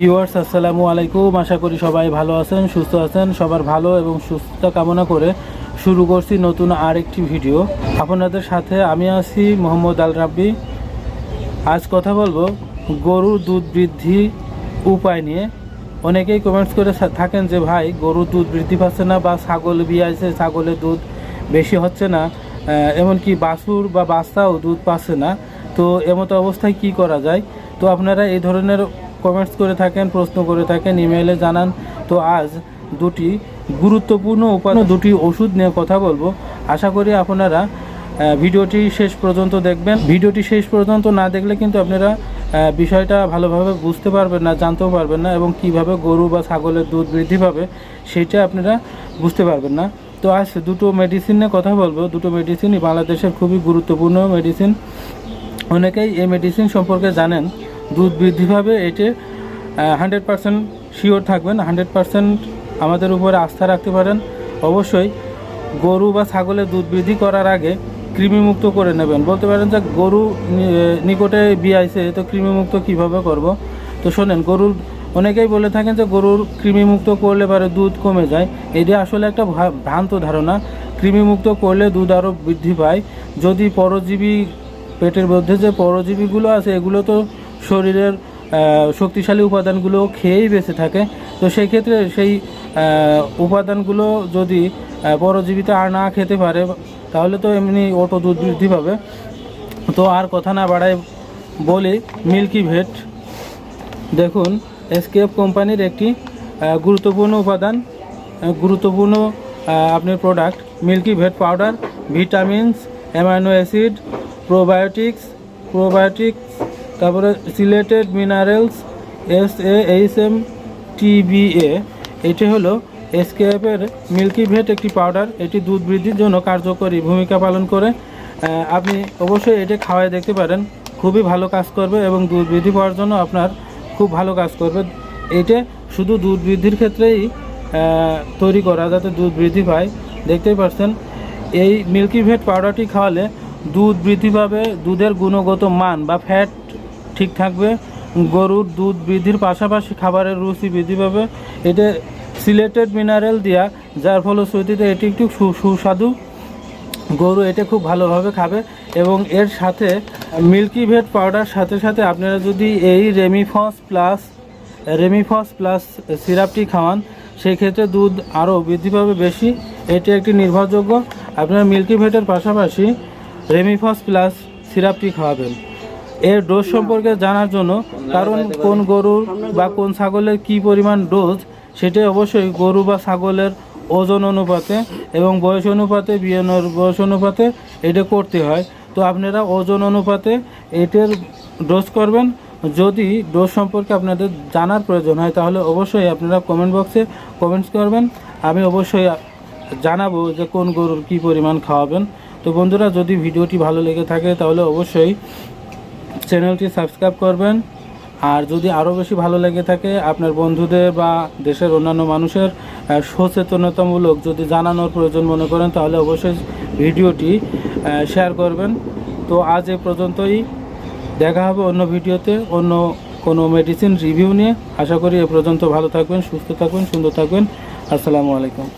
Viewers, আসসালামু আলাইকুম। আশা করি সবাই ভালো আছেন, সুস্থ আছেন, সবার ভালো এবং সুস্থতা কামনা করে শুরু করছি নতুন আরেকটি ভিডিও। আপনাদের সাথে আমি আছি মোহাম্মদ আল রাব্বি। আজ কথা বলব গরুর দুধ বৃদ্ধি উপায় নিয়ে। অনেকেই কমেন্টস করে থাকেন যে, ভাই, গরুর দুধ বৃদ্ধি পাচ্ছে না বা ছাগল বিয়াইছে, ছাগলের দুধ বেশি হচ্ছে না। এমনকি বাছুর বা বাচ্চাও দুধ পাচ্ছে না। তো এমতো অবস্থায় কি করা যায়? তো আপনারা এই ধরনের কমেন্টস করে থাকেন, প্রশ্ন করে থাকেন ইমেইলে জানান। তো আজ দুটি গুরুত্বপূর্ণ উপাদান, দুটি ওষুধ নিয়ে কথা বলব। আশা করি আপনারা ভিডিওটি শেষ পর্যন্ত দেখবেন। ভিডিওটি শেষ পর্যন্ত না দেখলে কিন্তু আপনারা বিষয়টা ভালোভাবে বুঝতে পারবেন না, জানতেও পারবেন না এবং কীভাবে গরু বা ছাগলের দুধ বৃদ্ধি পাবে সেটা আপনারা বুঝতে পারবেন না। তো আজ দুটো মেডিসিন নিয়ে কথা বলব। দুটো মেডিসিনই বাংলাদেশের খুবই গুরুত্বপূর্ণ মেডিসিন অনেকেই এই মেডিসিন সম্পর্কে জানেন। দুধ বৃদ্ধি পাবে এতে হান্ড্রেড পারসেন্ট শিওর থাকবেন। হান্ড্রেড পারসেন্ট আমাদের উপরে আস্থা রাখতে পারেন। অবশ্যই গরু বা ছাগলের দুধ বৃদ্ধি করার আগে কৃমিমুক্ত করে নেবেন। বলতে পারেন যে গরু নিকটে বিয়াইছে, তো কৃমিমুক্ত কীভাবে করব? তো শোনেন, গরুর, অনেকেই বলে থাকেন যে গরুর কৃমিমুক্ত করলে পরে দুধ কমে যায়। এটি আসলে একটা ভ্রান্ত ধারণা। কৃমিমুক্ত করলে দুধ আরও বৃদ্ধি পায়। যদি পরজীবী, পেটের মধ্যে যে পরজীবীগুলো আছে, এগুলো তো শরীরের শক্তিশালী উপাদানগুলো খেয়েই বেঁচে থাকে। তো সেই ক্ষেত্রে সেই উপাদানগুলো যদি পরজীবীতে আর না খেতে পারে তাহলে তো এমনি অটো দুধ বৃদ্ধি পাবে। তো আর কথা না বাড়ায় বলি মিল্কি ভেট। দেখুন এসকেএফ কোম্পানির একটি গুরুত্বপূর্ণ উপাদান গুরুত্বপূর্ণ আহ, আপনার product Milky Vet powder vitamins amino acid probiotics probiotics তারপরে chelated minerals, S A H M TBA এটি হলো এসকেএফের মিল্কি ভেট একটি পাউডার। এটি দুধ বৃদ্ধির জন্য কার্যকরী ভূমিকা পালন করে। আপনি অবশ্যই এটি খাওয়ায় দেখতে পারেন। খুবই ভালো কাজ করবে এবং দুধ বৃদ্ধি পাওয়ার জন্য আপনার খুব ভালো কাজ করবে। এটা শুধু দুধ বৃদ্ধির ক্ষেত্রেই তৈরি করা যাতে দুধ বৃদ্ধি পায়। দেখতেই পাচ্ছেন এই মিল্কি ভেট পাউডারটি খাওয়ালে দুধ বৃদ্ধি পাবে, দুধের গুণগত মান বা ফ্যাট ঠিক থাকবে। গরুর দুধ বৃদ্ধির পাশাপাশি খাবারের রুচি বৃদ্ধি পাবে। এটা সিলেটেড মিনারেল দেওয়া যার ফলশ্রুতিতে এটি একটু সুস্বাদু গরু, এটা খুব ভালোভাবে খাবে। এবং এর সাথে মিল্কি ভেট পাউডার, সাথে সাথে আপনারা যদি এই রেমিফস প্লাস রেমিফস প্লাস সিরাপটি খাওয়ান সেই ক্ষেত্রে দুধ আরও বৃদ্ধি পাবে বেশি। এটি একটি নির্ভরযোগ্য। আপনারা মিল্কি ভেটের পাশাপাশি রেমিফস প্লাস সিরাপটি খাওয়াবেন। এর ডোজ সম্পর্কে জানার জন্য কারণ কোন গরুর বা কোন ছাগলের কি পরিমাণ ডোজ, সেটা অবশ্যই গরু বা ছাগলের ওজন অনুপাতে এবং বয়স অনুপাতে বিয়ানোর বয়স অনুপাতে এটা করতে হয়। তো আপনারা ওজন অনুপাতে এটার ডোজ করবেন। যদি ডোজ সম্পর্কে আপনাদের জানার প্রয়োজন হয়, তাহলে অবশ্যই আপনারা কমেন্ট বক্সে কমেন্টস করবেন। আমি অবশ্যই জানাব যে কোন গরুর কি পরিমাণ খাওয়াবেন। তো বন্ধুরা, যদি ভিডিওটি ভালো লেগে থাকে, তাহলে অবশ্যই চ্যানেলটি সাবস্ক্রাইব করবেন। আর যদি আরও বেশি ভালো লেগে থাকে আপনার বন্ধুদের বা দেশের অন্যান্য মানুষের সচেতনতামূলক যদি জানানোর প্রয়োজন মনে করেন, তাহলে অবশ্যই ভিডিওটি শেয়ার করবেন। তো আজ এ পর্যন্তই। দেখা হবে অন্য ভিডিওতে, অন্য কোনো মেডিসিন রিভিউ নিয়ে। আশা করি এ পর্যন্ত ভালো থাকবেন, সুস্থ থাকবেন, সুন্দর থাকবেন। আসসালামু আলাইকুম।